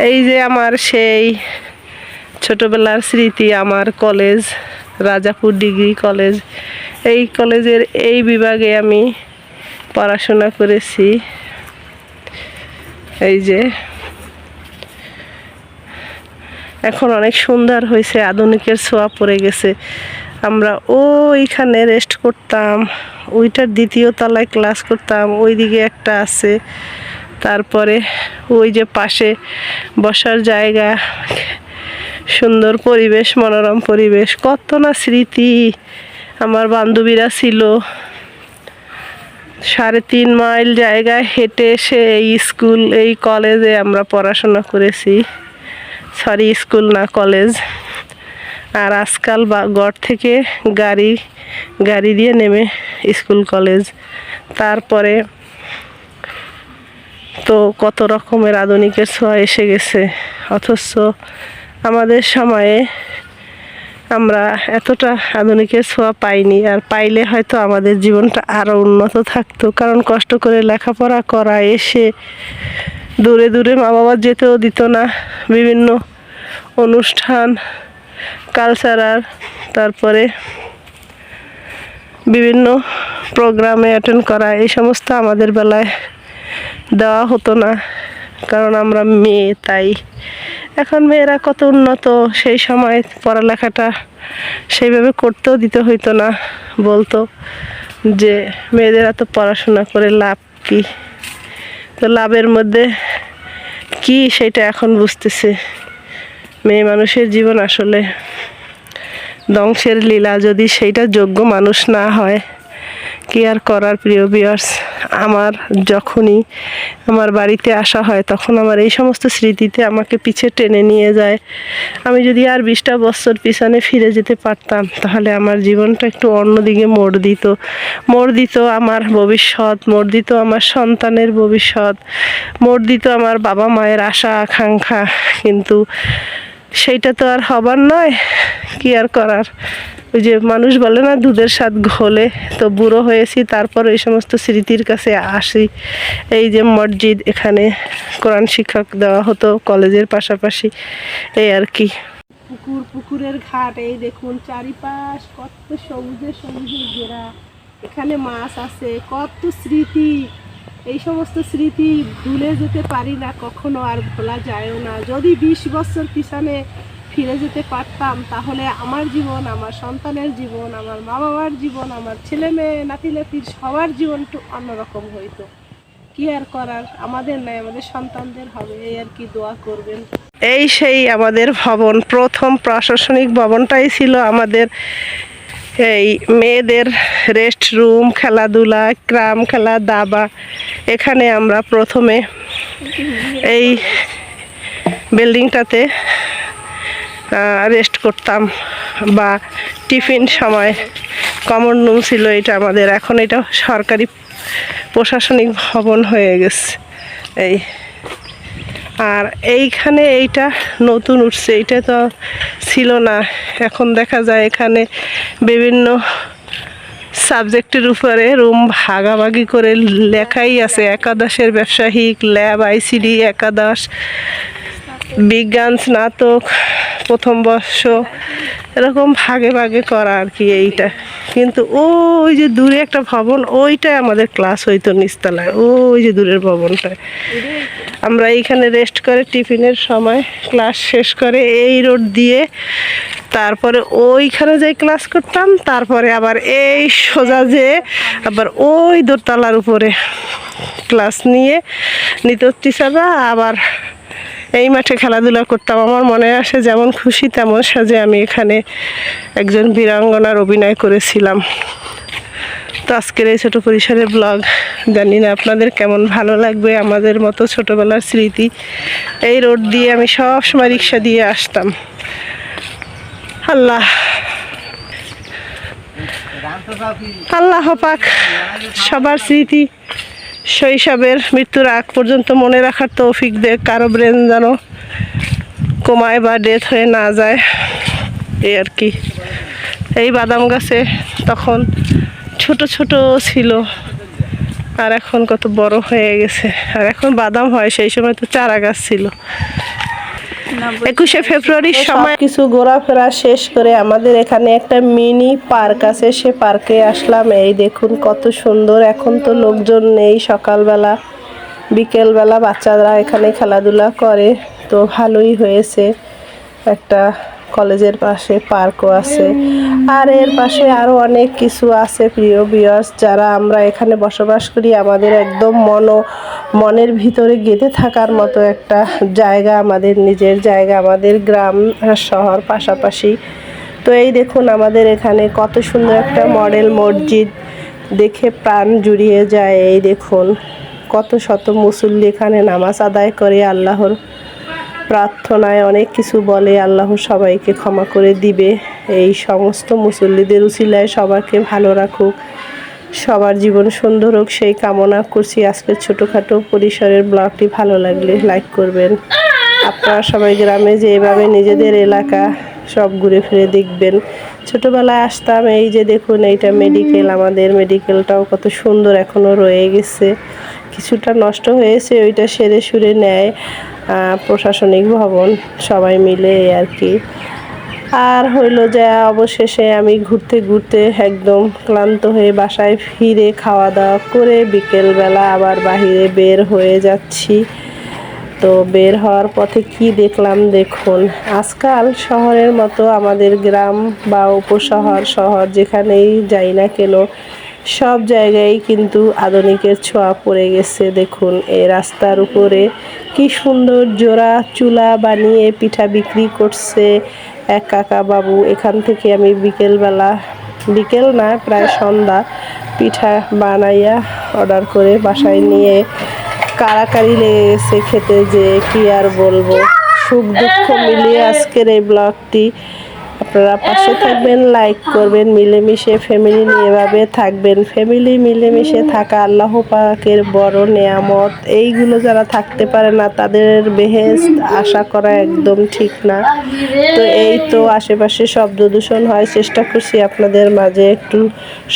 এই যে আমার সেই ছোটবেলার স্মৃতি, আমার কলেজ, রাজাপুর ডিগ্রি কলেজ। এই কলেজের এই বিভাগে আমি পড়াশোনা করেছি। এই যে এখন অনেক সুন্দর হয়েছে, আধুনিকের ছোঁয়া পড়ে গেছে। আমরা ওইখানে রেস্ট করতাম, ওইটার দ্বিতীয় তলায় ক্লাস করতাম, ওইদিকে একটা আছে। তারপরে ওই যে পাশে বসার জায়গা, সুন্দর পরিবেশ, মনোরম পরিবেশ। কত না স্মৃতি। আমার বান্ধবীরা ছিল সাড়ে তিন মাইল জায়গায় হেঁটে এসে এই স্কুল, এই কলেজে আমরা পড়াশোনা করেছি। সরি, স্কুল না, কলেজ। আর আজকাল বা, গড় থেকে গাড়ি গাড়ি দিয়ে নেমে স্কুল, কলেজ। তারপরে তো কত রকমের আধুনিকের ছোঁয়া এসে গেছে। অথচ আমাদের সময়ে আমরা এতটা আধুনিকের ছোঁয়া পাইনি, আর পাইলে হয়তো আমাদের জীবনটা আরও উন্নত থাকতো। কারণ কষ্ট করে লেখাপড়া করা, এসে দূরে দূরে মা বাবা যেতেও দিত না। বিভিন্ন অনুষ্ঠান কালচারাল তারপরে বিভিন্ন প্রোগ্রামে অ্যাটেন্ড করা, এই সমস্ত আমাদের বেলায় দেওয়া হতো না, কারণ আমরা মেয়ে, তাই। এখন মেয়েরা কত উন্নত, সেই সময় পড়ালেখাটা সেইভাবে করতেও দিতে হইতো না, বলতো যে মেয়েদের এত পড়াশোনা করে লাভ কি? তো লাভের মধ্যে কি সেটা এখন বুঝতেছে মেয়ে মানুষের জীবন আসলে। ধ্বংসের লীলা যদি সেইটা যোগ্য মানুষ না হয় কি আর করার প্রিয় বিয়ার্স আমার যখনই আমার বাড়িতে আসা হয়, তখন আমার এই সমস্ত স্মৃতিতে আমাকে পিছে টেনে নিয়ে যায়। আমি যদি আর বিশটা বছর পিছনে ফিরে যেতে পারতাম, তাহলে আমার জীবনটা একটু অন্যদিকে মোড় দিত। মোড় দিত আমার ভবিষ্যৎ, মোড় দিত আমার সন্তানের ভবিষ্যৎ, মোড় দিত আমার বাবা মায়ের আশা, আকাঙ্ক্ষা। কিন্তু সেইটা তো আর হবার নয়। কি আর করার? ওই যে মানুষ বলে না, দুধের স্বাদ ঘোলে। তো বুড়ো হয়েছি, তারপর এই সমস্ত স্মৃতির কাছে আসি। এই যে মসজিদ, এখানে কোরআন শিক্ষক দেওয়া হতো কলেজের পাশাপাশি। এই আর কি। পুকুর, পুকুরের ঘাট, এই দেখুন চারিপাশ কত সবুজে সবুজে ঘেরা। এখানে মাছ আছে, কত স্মৃতি। এই সমস্ত স্মৃতি ভুলে যেতে পারি না, কখনো আর ভোলা যায়ও না। যদি বিশ বছর পিছনে ফিরে যেতে পারতাম, তাহলে আমার জীবন, আমার সন্তানের জীবন, আমার মা বাবার জীবন, আমার ছেলে মেয়ে নাতি নাতির সবার জীবন একটু অন্যরকম হইতো। কি আর করার? আমাদের নাই, আমাদের সন্তানদের হবে, এই আর কি দোয়া করবেন। এই সেই আমাদের ভবন, প্রথম প্রশাসনিক ভবনটাই ছিল আমাদের এই মেয়েদের রেস্ট রুম খেলাধুলা, ক্রাম খেলা, দাবা, এখানে আমরা প্রথমে এই বিল্ডিংটাতে রেস্ট করতাম বা টিফিন সময় কমন রুম ছিল এটা আমাদের। এখন এটা সরকারি প্রশাসনিক ভবন হয়ে গেছে। এই আর এইখানে এইটা নতুন উঠছে, এইটা তো ছিল না। এখন দেখা যায় এখানে বিভিন্ন সাবজেক্টের উপরে রুম ভাগাভাগি করে লেখাই আছে। একাদশের ব্যবসায়িক, ল্যাব, আইসিডি, একাদশ, বিজ্ঞান, স্নাতক, প্রথম বর্ষ, এরকম ভাগে ভাগে করা আর কি এইটা। কিন্তু ওই যে দূরে একটা ভবন ওইটাই আমাদের ক্লাস হইতো নিচতলায়, ওই যে দূরের ভবনটায়। আমরা এইখানে রেস্ট করে টিফিনের সময় ক্লাস শেষ করে এই রোড দিয়ে তারপরে ওইখানে যাই ক্লাস করতাম, তারপরে আবার এই সোজা যে আবার ওই দোতলার উপরে ক্লাস নিয়ে নিত টিচাররা আবার এই মাঠে খেলাধুলা করতাম। আমার মনে আসে যেমন খুশি তেমন সাজে আমি এখানে একজন বীরাঙ্গনার অভিনয় করেছিলাম। তো আজকের এই ছোটো পরিসরের ব্লগ জানি না আপনাদের কেমন ভালো লাগবে, আমাদের মতো ছোটোবেলার স্মৃতি। এই রোড দিয়ে আমি সব সময় রিক্সা দিয়ে আসতাম। আল্লাহ। আল্লাহ পাক, সবার স্মৃতি শৈশবের মৃত্যুর আগ পর্যন্ত মনে রাখার তৌফিক দেখ কারও ব্রেন যেন কমায় বা ডেথ হয়ে না যায়, এই আর কি। এই বাদাম গাছে তখন ছোট ছোট ছিল। আর এখন কত বড় হয়ে গেছে। আর এখন বাদাম হয় সেই সময় তো চারা গাছ ছিল। একুশে ফেব্রুয়ারির সময় কিছু ঘোরাফেরা শেষ করে আমাদের এখানে একটা মিনি পার্ক আছে। সে পার্কে আসলাম। এই দেখুন কত সুন্দর। এখন তো লোকজন নেই সকালবেলা। বিকেলবেলা বাচ্চারা এখানে খেলাধুলা করে। তো ভালোই হয়েছে একটা কলেজের পাশে পার্কও আছে। আর এর পাশে আরও অনেক কিছু আছে প্রিয় বিয়ার্স যারা আমরা এখানে বসবাস করি। আমাদের একদম মন, মনের ভিতরে গেঁথে থাকার মতো একটা জায়গা, আমাদের নিজের জায়গা, আমাদের গ্রাম, শহর পাশাপাশি। তো এই দেখুন আমাদের এখানে কত সুন্দর একটা মডেল মসজিদ। দেখে প্রাণ জুড়িয়ে যায় এই দেখুন। কত শত মুসল্লি এখানে নামাজ আদায় করে আল্লাহর প্রার্থনায় অনেক কিছু বলে, আল্লাহ সবাইকে ক্ষমা করে দিবে। এই সমস্ত মুসল্লিদের উচিলায় সবাইকে ভালো রাখুক। সবার জীবন সুন্দর হোক, সেই কামনা করছি। আজকের ছোটোখাটো পরিসরের ব্লগটি ভালো লাগলে লাইক করবেন। আপনারা সবাই গ্রামে যে এভাবে নিজেদের এলাকা সব ঘুরে ফিরে দেখবেন। ছোটোবেলায় আসতাম, এই যে দেখুন, এইটা মেডিকেল আমাদের মেডিকেলটাও কত সুন্দর এখনও রয়ে গেছে। কিছুটা নষ্ট হয়েছে, ওইটা সেরে সুরে নেয় প্রশাসনিক ভবন, সবাই মিলে আর কি। আর হইল যে অবশেষে আমি ঘুরতে ঘুরতে একদম ক্লান্ত হয়ে বাসায় ফিরে খাওয়া দাওয়া করে বিকেলবেলা আবার বাহিরে বের হয়ে যাচ্ছি। তো বের হওয়ার পথে কি দেখলাম দেখুন, আজকাল শহরের মতো আমাদের গ্রাম বা উপশহর, শহর যেখানেই যাই না কেন সব জায়গায় কিন্তু আধুনিকের ছোঁয়া পড়ে গেছে, দেখুন। এই রাস্তার উপরে কি সুন্দর জোড়া চুলা বানিয়ে পিঠা বিক্রি করছে এক কাকা বাবু। এখান থেকে আমি বিকেলবেলা, বিকেল না, প্রায় সন্ধ্যা, পিঠা বানাইয়া অর্ডার করে বাসায় নিয়ে কারাকারি লেগে গেছে খেতে যে কি আর বলব। সুখ দুঃখ মিলিয়ে আজকের এই ব্লগটি আপনারা পাশে থাকবেন লাইক করবেন, মিলেমিশে ফ্যামিলি নিয়ে এভাবে থাকবেন। ফ্যামিলি মিলেমিশে থাকা আল্লাহ পাকের বড় নেয়ামত। এইগুলো যারা থাকতে পারে না, তাদের বেহেস্ত আশা করা একদম ঠিক না। তো এই তো আশেপাশে শব্দ দূষণ হয়, চেষ্টা করছি আপনাদের মাঝে একটু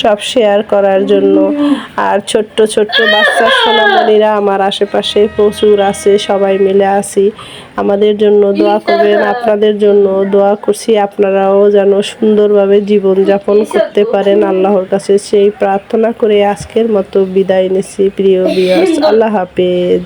সব শেয়ার করার জন্য। আর ছোট্ট ছোট্ট বাচ্চা সোনামণিরা, আমার আশেপাশে প্রচুর আছে, সবাই মিলে আছি। আমাদের জন্য দোয়া করবেন, আপনাদের জন্য দোয়া করছি আপনারাও যেন সুন্দরভাবে জীবনযাপন করতে পারেন। আল্লাহর কাছে সেই প্রার্থনা করে আজকের মতো বিদায় নিচ্ছি, প্রিয় বিয়াস আল্লাহ হাফেজ।